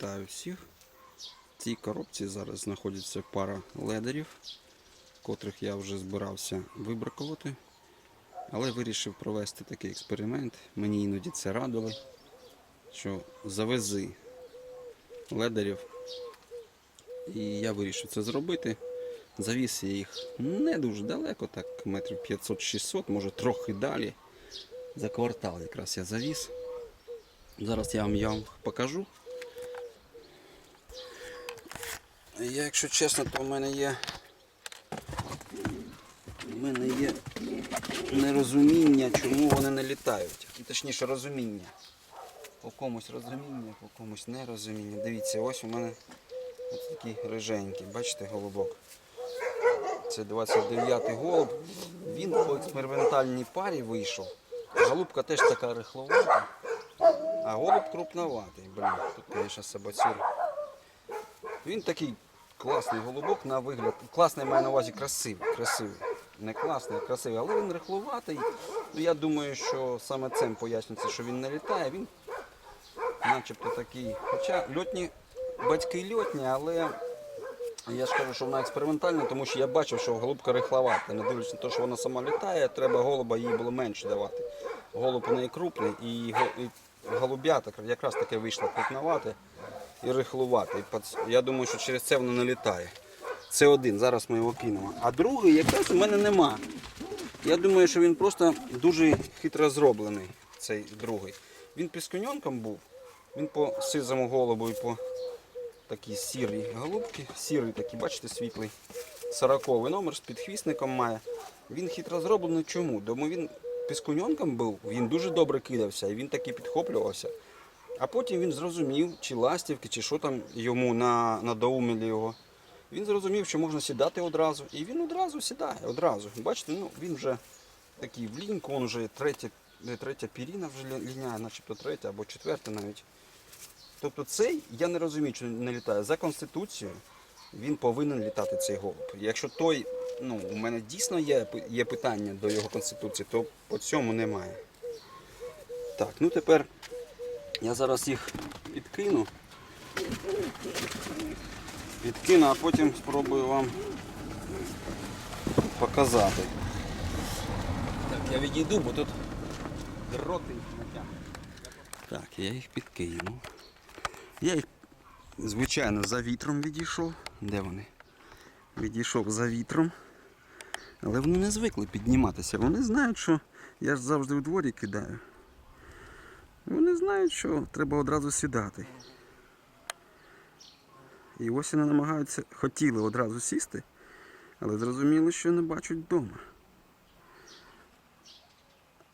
Вітаю всіх. В цій коробці зараз знаходиться пара ледерів, котрих я вже збирався вибракувати. Але вирішив провести такий експеримент. Мені іноді це радили, що завези ледерів. І я вирішив це зробити. Завіз я їх не дуже далеко, так метрів 500-600, може трохи далі. За квартал якраз я завіз. Зараз я вам, я вам покажу. Я, якщо чесно, то в мене є. У мене є нерозуміння, чому вони не літають. І точніше розуміння. По комусь розуміння, по комусь нерозуміння. Дивіться, ось у мене ось такий риженький, бачите, голубок. Це 29-й голуб. Він по експериментальній парі вийшов. Голубка теж така рихловата. А голуб крупноватий, блін. Тут, звісно, собацюр. Він такий класний голубок на вигляд. Класний маю на увазі красивий. красивий. Не класний, а красивий, але він рихловатий. Ну, я думаю, що саме цим пояснюється, що він не літає. Він начебто такий. Хоча льотні, батьки льотні, але я ж кажу, що вона експериментальна, тому що я бачив, що голубка рихловата. Не дивлячись на те, що вона сама літає, треба голуба їй було менше давати. Голуб у неї крупний і, голуб'ята якраз таке вийшло крупновате і рихлувати. І пац- Я думаю, що через це воно не літає. Це один, зараз ми його кинемо. А другий якраз у мене нема. Я думаю, що він просто дуже хитро зроблений, цей другий. Він піскуньонком був, він по сизому голубу і по такій сірій голубки. Сірий такий, бачите, світлий. Сороковий номер з підхвісником має. Він хитро зроблений. Чому? Тому він піскуньонком був, він дуже добре кидався і він таки підхоплювався. А потім він зрозумів, чи ластівки, чи що там йому на, надоумили його. Він зрозумів, що можна сідати одразу. І він одразу сідає, одразу. Бачите, ну він вже такий в ліньку, він вже третя, третя піріна вже ліняє, начебто третя або четверта навіть. Тобто цей, я не розумію, що не літає. За конституцією він повинен літати цей голуб. Якщо той, ну, у мене дійсно є, є питання до його конституції, то по цьому немає. Так, ну тепер я зараз їх підкину. Підкину, а потім спробую вам показати. Так, я відійду, бо тут дроти натягнуть. Так, я їх підкинув. Я їх, звичайно, за вітром відійшов. Де вони? Відійшов за вітром. Але вони не звикли підніматися. Вони знають, що я ж завжди у дворі кидаю. Вони знають, що треба одразу сідати. І ось вони намагаються, хотіли одразу сісти, але зрозуміли, що не бачать вдома.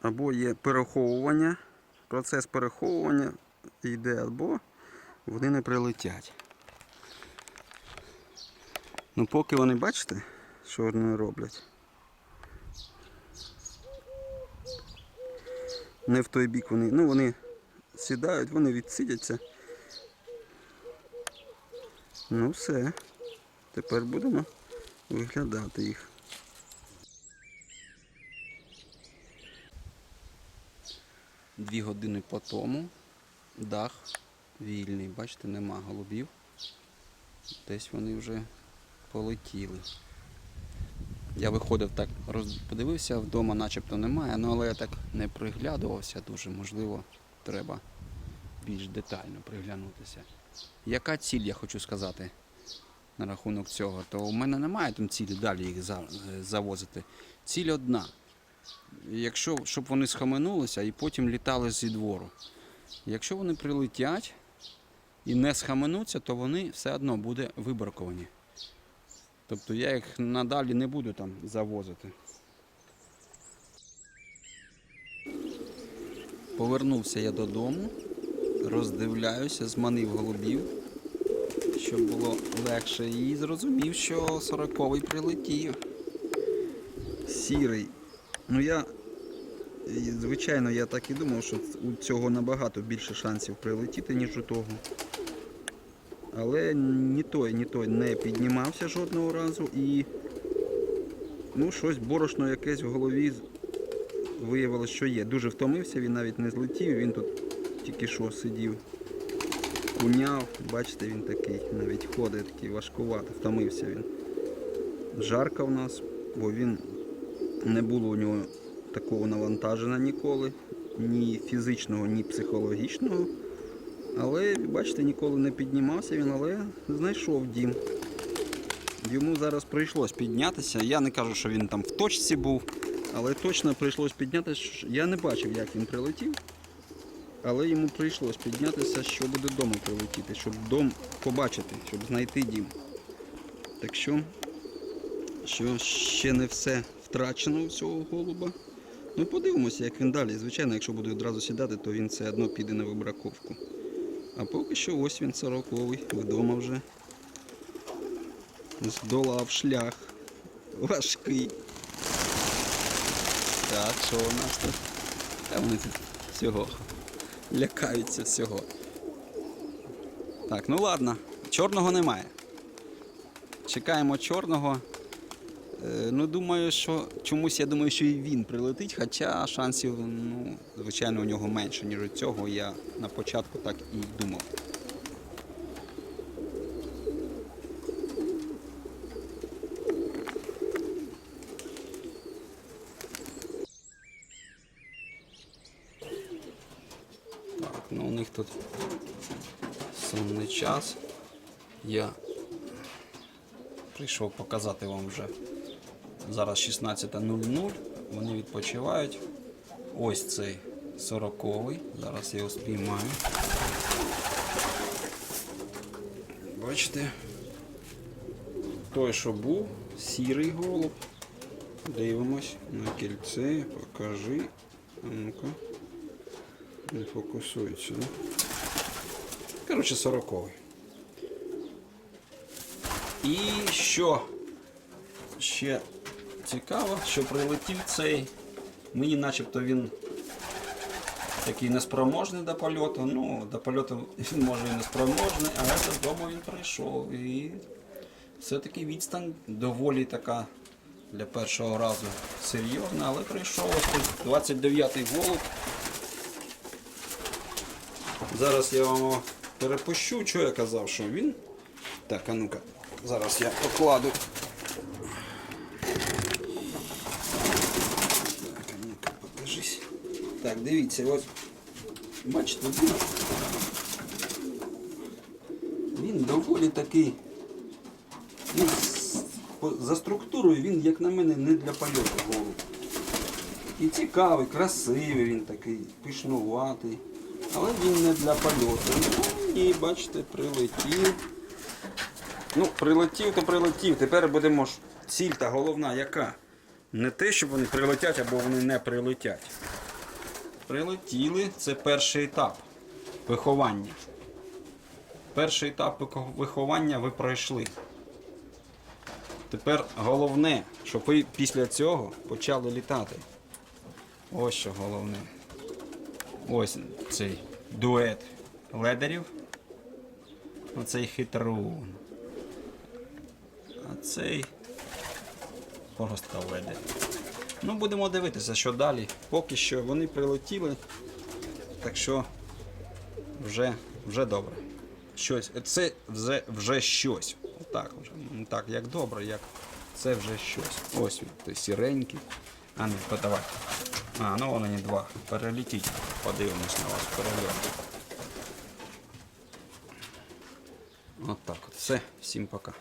Або є переховування, процес переховування йде, або вони не прилетять. Ну поки вони бачите, що вони роблять. Не в той бік вони. Ну вони сідають, вони відсидяться. Ну все. Тепер будемо виглядати їх. Дві години по тому дах вільний. Бачите, нема голубів. Десь вони вже полетіли. Я виходив так, подивився, вдома начебто немає, ну але я так не приглядувався дуже, можливо, треба більш детально приглянутися. Яка ціль, я хочу сказати, на рахунок цього? То у мене немає там цілі далі їх е, завозити. Ціль одна. Якщо, щоб вони схаменулися і потім літали зі двору. Якщо вони прилетять і не схаменуться, то вони все одно буде вибраковані. Тобто я їх надалі не буду там завозити. Повернувся я додому, роздивляюся, зманив голубів, щоб було легше, і зрозумів, що сороковий прилетів. Сірий. Ну я, звичайно, я так і думав, що у цього набагато більше шансів прилетіти, ніж у того. Але ні той, ні той не піднімався жодного разу і ну, щось борошно якесь в голові виявилось, що є. Дуже втомився, він навіть не злетів, він тут тільки що сидів. скуняв. Бачите, він такий навіть ходить, такий важкуватий, втомився він. Жарко в нас, бо він не було у нього такого навантаження ніколи, ні фізичного, ні психологічного. Але, бачите, ніколи не піднімався він, але знайшов дім. Йому зараз прийшлось піднятися. Я не кажу, що він там в точці був, але точно прийшлось піднятися. Я не бачив, як він прилетів. Але йому прийшлось піднятися, щоб додому прилетіти, щоб дом побачити, щоб знайти дім. Так що, що ще не все втрачено у цього голуба. Ну подивимося, як він далі. Звичайно, якщо буде одразу сідати, то він все одно піде на вибраковку. А поки що ось він сороковий, вдома вже. Здолав шлях. Важкий. Так, що у нас тут? Та вони тут всього. Лякаються всього. Так, ну ладно, чорного немає. Чекаємо чорного. Е, Ну, думаю, що чомусь я думаю, що і він прилетить, хоча шансів, ну, звичайно, у нього менше, ніж у цього. Я на початку так і думав. Них тут сонний час. Я прийшов показати вам вже. Зараз 16.00, вони відпочивають. Ось цей 40-й. Зараз я його спіймаю. Бачите? Той, що був, сірий голуб. Дивимось на кільце, покажи. Ну-ка. Не фокусується. да? Коротше, 40-й. І що ще цікаво, що прилетів цей. Мені начебто він такий неспроможний до польоту. Ну, до польоту він може і неспроможний, але додому він прийшов. І все-таки відстань доволі така для першого разу серйозна, але прийшов ось тут 29-й голуб. Зараз я вам перепущу, що я казав, що він. Так, а ну-ка, зараз я покладу. Так, а ну-ка, покажись. Так, дивіться, ось. Бачите, він, він доволі такий. Ну, за структурою він, як на мене, не для польоту голуб. І цікавий, красивий він такий, пишнуватий. Але він не для польоту. Ну, і бачите, прилетів. Ну, прилетів, то прилетів. Тепер будемо ж ціль та головна яка? Не те, що вони прилетять або вони не прилетять. Прилетіли, це перший етап виховання. Перший етап виховання ви пройшли. Тепер головне, щоб ви після цього почали літати. Ось що головне. Ось цей дует ледерів. Оцей хитрун. А цей просто ледер. Ну, будемо дивитися, що далі. Поки що вони прилетіли. Так що вже, вже добре. Щось. Це вже, вже щось. Отак вже. Не так, як добре, як це вже щось. Ось він, той сіренький. А ну, подавай. А, ну вони не два. Перелетіть. Подивимось на вас перельот. От так от. Все. Всім пока.